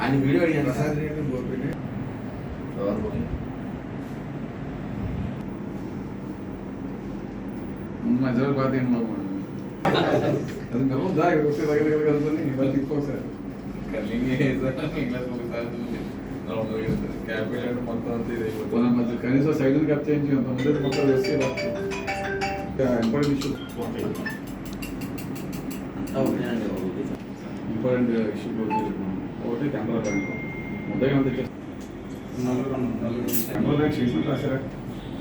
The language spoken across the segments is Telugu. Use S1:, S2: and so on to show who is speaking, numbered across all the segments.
S1: అని వీడియో అడిగాను
S2: ప్రసాద్ రెడ్డి గోపిని
S3: ముందు మధ్యలో బాగా ఏం బాబు అది గమం దా ఇక్కడ వస్తే దగ్గర దగ్గర కలుగుతుంది ఇవాళ తీసుకోసారి మన మధ్య కనీసం సైడ్ కప్ చేయించి అంత ముందు మొత్తం వేసి ఇంపార్టెంట్ ఇష్యూ. ఇంపార్టెంట్ ఇష్యూ ఒకటి కెమెరా బ్యాంక్ ముద్దగా అంత కెమెరా బ్యాంక్ చేసినట్టు రాశారా?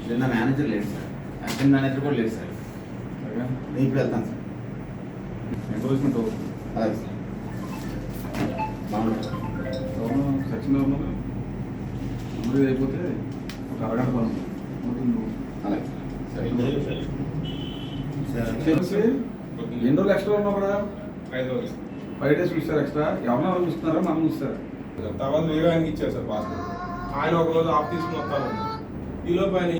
S1: నిన్న మేనేజర్ లేడు సార్. అసిస్టెంట్ మేనేజర్ కూడా లేడు సార్. నేను ఇప్పుడు వెళ్తాను సార్.
S3: ఎంకరేజ్మెంట్
S1: అలాగే సార్. బాగుంటుంది
S3: అవును సచిన్ అమృత అయిపోతే ఒక అరగంట పని
S1: అలాగే సార్.
S3: ఎన్ని రోజులు ఎక్స్ట్రా ఉన్నావు కూడా ఫైవ్ డేస్ ఇస్తారు ఎక్స్ట్రా ఎవరన్నా వాళ్ళు ఇస్తున్నారా మనం ఇస్తారా
S4: తర్వాత వేరే ఆయనకి ఇచ్చారు సార్ పాస్పోర్ట్ ఆయన ఒక రోజు ఆఫ్ తీసుకుని వస్తాను ఈ లోపు ఆయన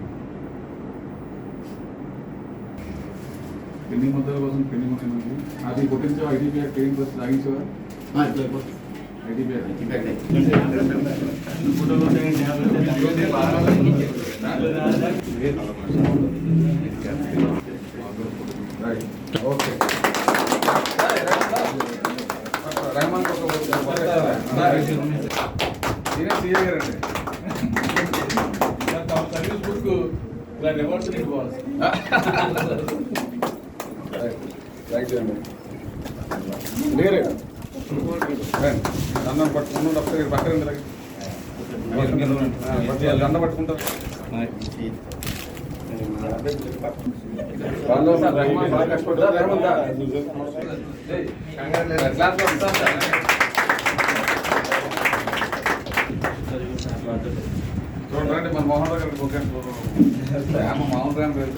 S3: పెండింగ్ ముద్దల కోసం పెండింగ్ ముద్దలు అది కొట్టించావా? ఐటీపీ తాగించావా
S1: ఇప్పుడు అయిపోతుంది
S3: ఐటీపీ నేనే సీఏ గారండి
S4: సర్వీస్ బుక్ ఇలా రివర్స్ ఇవ్వాలి
S3: రైట్ అండి వేరే దండం పట్టుకున్నాడు ఒకసారి పక్కన దండ పట్టుకుంటారు చూడండి మన మోహన్ రావు గారికి ప్రేమ మోహన్ రావు గారు.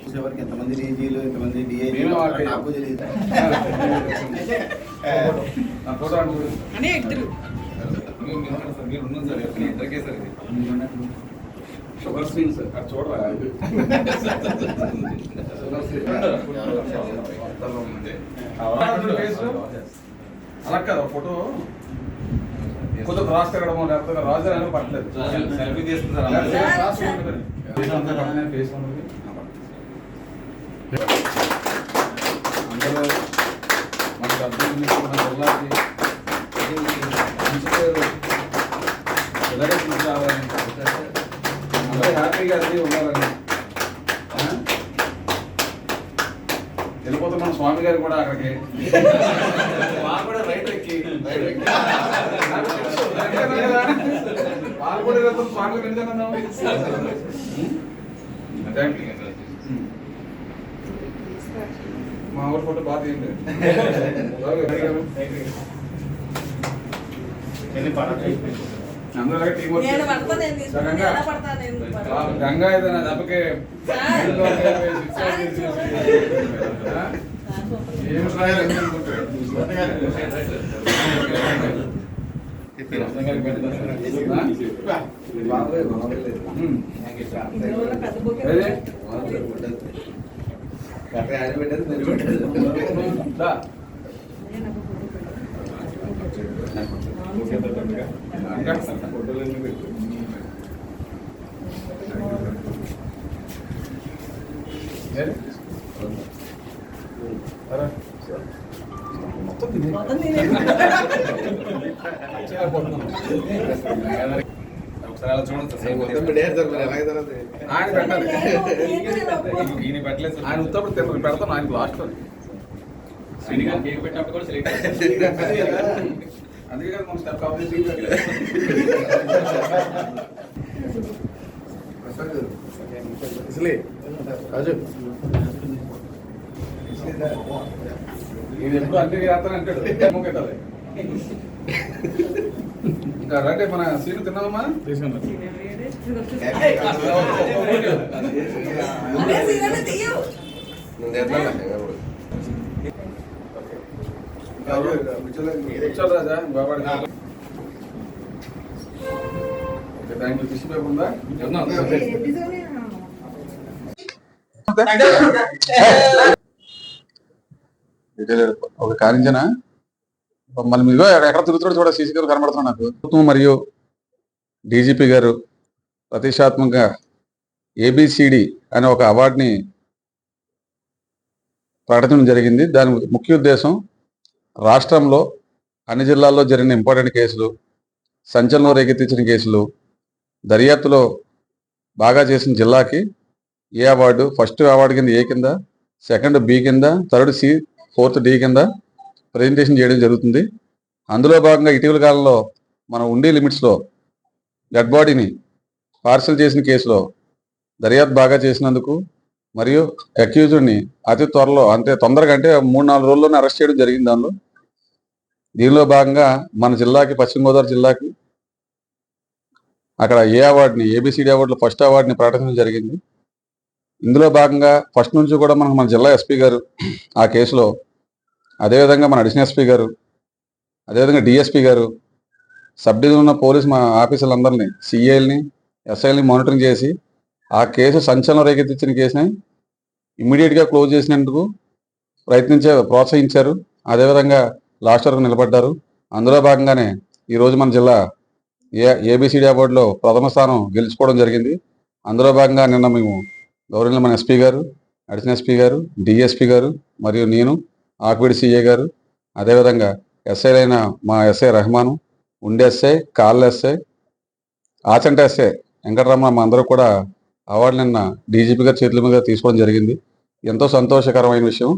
S1: చూసేవారికి ఎంతమంది డీజీలు ఎంతమంది
S3: వాళ్ళకి-
S1: నాకు తెలియదు
S3: నా ఫోటో అని
S5: ఇద్దరు.
S4: మీరు ఉన్నాను సార్ ఎక్కడ ఇద్దరికే సార్ ఇది.
S3: Sugar screen sir. అది చూడరా? అలా కదా ఫోటో కొద్దిగా క్రాస్ తిరగడమో లేకపోతే రాజు అని పట్టలేదు.
S4: సెల్ఫీ
S3: ఉంటుంది. ఫేస్. అందరూ అర్థం చేసుకున్న జిల్లాకి మంచి పేరు ఇలాగే తీసుకురావాలని అందరూ హ్యాపీగా అది ఉండాలని ఆ? వెళ్ళిపోతే మన స్వామి గారు కూడా అక్కడికి. వాళ్ళు కూడా రైట్ ఎక్కి రైట్ ఎక్కి. వాళ్ళు కూడా వెళ్తాం స్వామి గారు ఎందుకన్నా థ్యాంక్ యూ మా ఊరి ఫోటో బాగా తీయండి. గంగా ఏదైనా దెబ్బకి ఏం రాయాలి.
S5: పెద్ద
S3: കാരണം അതിന് വേണ്ടത്
S5: മൊത്തം പിന്നെ
S4: ఒకసారి అలా చూడండి
S3: ఆయన పెట్టాలి.
S4: ఈయన పెట్టలేదు
S3: ఆయన ఉత్తప్పుడు తిన్న పెడతాను ఆయనకు లాస్ట్
S4: శ్రీనిగారు కేక్ పెట్టినప్పుడు కూడా సెలెక్ట్
S3: అందుకే కదా మనం స్టెప్ కావాలి ఇది ఎప్పుడు ఏమో పెట్టాలి ఇంకా రండి మన సీను రాజా బాబాడి థ్యాంక్ యూ టిష్యూ పేపర్ ఉందా? డీటెయిల్ ఒక కారించనా మళ్ళీ మీరు ఎక్కడ తిరుగుతున్నాడు చూడ సీసీ గారు కనబడుతున్నాడు నాకు. ప్రభుత్వం మరియు డీజీపీ గారు ప్రతిష్టాత్మకంగా ఏబిసిడి అనే ఒక అవార్డుని ప్రకటించడం జరిగింది. దాని ముఖ్య ఉద్దేశం రాష్ట్రంలో అన్ని జిల్లాల్లో జరిగిన ఇంపార్టెంట్ కేసులు సంచలనం రేకెత్తించిన కేసులు దర్యాప్తులో బాగా చేసిన జిల్లాకి ఏ అవార్డు ఫస్ట్ అవార్డు కింద ఏ కింద సెకండ్ బి కింద థర్డ్ సి ఫోర్త్ డి కింద ప్రజెంటేషన్ చేయడం జరుగుతుంది. అందులో భాగంగా ఇటీవల కాలంలో మనం ఉండే లిమిట్స్లో డెడ్ బాడీని పార్సల్ చేసిన కేసులో దర్యాప్తు బాగా చేసినందుకు మరియు అక్యూజ్డ్ని అతి త్వరలో అంటే తొందరగా అంటే మూడు నాలుగు రోజుల్లోనే అరెస్ట్ చేయడం జరిగింది దానిలో. దీనిలో భాగంగా మన జిల్లాకి పశ్చిమ గోదావరి జిల్లాకి అక్కడ ఏ అవార్డుని ఏబిసిడి అవార్డులో ఫస్ట్ అవార్డుని ప్రకటించడం జరిగింది. ఇందులో భాగంగా ఫస్ట్ నుంచి కూడా మనకు మన జిల్లా ఎస్పీ గారు ఆ కేసులో అదేవిధంగా మన అడిషనల్ ఎస్పీ గారు అదేవిధంగా డిఎస్పీ గారు సబ్ డివిజన్ ఉన్న పోలీస్ మా ఆఫీసర్లందరినీ సిఐల్ని ఎస్ఐల్ని మానిటరింగ్ చేసి ఆ కేసు సంచలనం రేకెత్తించిన కేసుని ఇమ్మీడియట్గా క్లోజ్ చేసినందుకు ప్రయత్నించే ప్రోత్సహించారు. అదేవిధంగా లాస్ట్ వరకు నిలబడ్డారు. అందులో భాగంగానే ఈరోజు మన జిల్లా ఏ ఏబిసిడి అవార్డులో ప్రథమ స్థానం గెలుచుకోవడం జరిగింది. అందులో భాగంగా నిన్న మేము గౌరవ మన ఎస్పీ గారు అడిషనల్ ఎస్పీ గారు డిఎస్పీ గారు మరియు నేను ఆకుపేడి సీఏ గారు అదేవిధంగా ఎస్ఐలైన మా ఎస్ఐ రెహమాను ఉండి ఎస్ఐ కాళ్ళ ఎస్ఐ ఆచంట ఎస్ఐ వెంకటరమణ మా అందరూ కూడా అవార్డు నిన్న డీజీపీ గారి చేతుల మీద తీసుకోవడం జరిగింది. ఎంతో సంతోషకరమైన విషయం.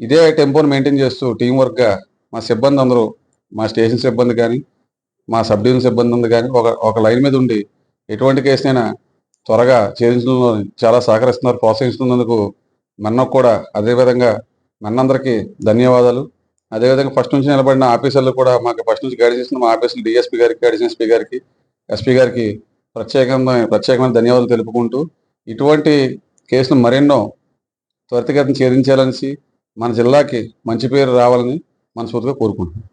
S3: ఇదే టెంపోని మెయింటైన్ చేస్తూ టీం వర్క్గా మా సిబ్బంది అందరూ మా స్టేషన్ సిబ్బంది కానీ మా సబ్ డివిజన్ సిబ్బంది ఉంది కానీ ఒక ఒక లైన్ మీద ఉండి ఎటువంటి కేసునైనా త్వరగా ఛేదించడంలో చాలా సహకరిస్తున్నారు ప్రోత్సహిస్తున్నందుకు మన్నకు కూడా అదేవిధంగా మనందరికీ ధన్యవాదాలు. అదేవిధంగా ఫస్ట్ నుంచి నిలబడిన ఆఫీసర్లు కూడా మాకు ఫస్ట్ నుంచి గైడ్ చేసిన మా ఆఫీసులు డిఎస్పీ గారికి అడిషనల్ ఎస్పీ గారికి ఎస్పీ గారికి ప్రత్యేకమైన ప్రత్యేకమైన ధన్యవాదాలు తెలుపుకుంటూ ఇటువంటి కేసులు మరెన్నో త్వరితగతిని ఛేదించాలనేసి మన జిల్లాకి మంచి పేరు రావాలని మనస్ఫూర్తిగా కోరుకుంటున్నాను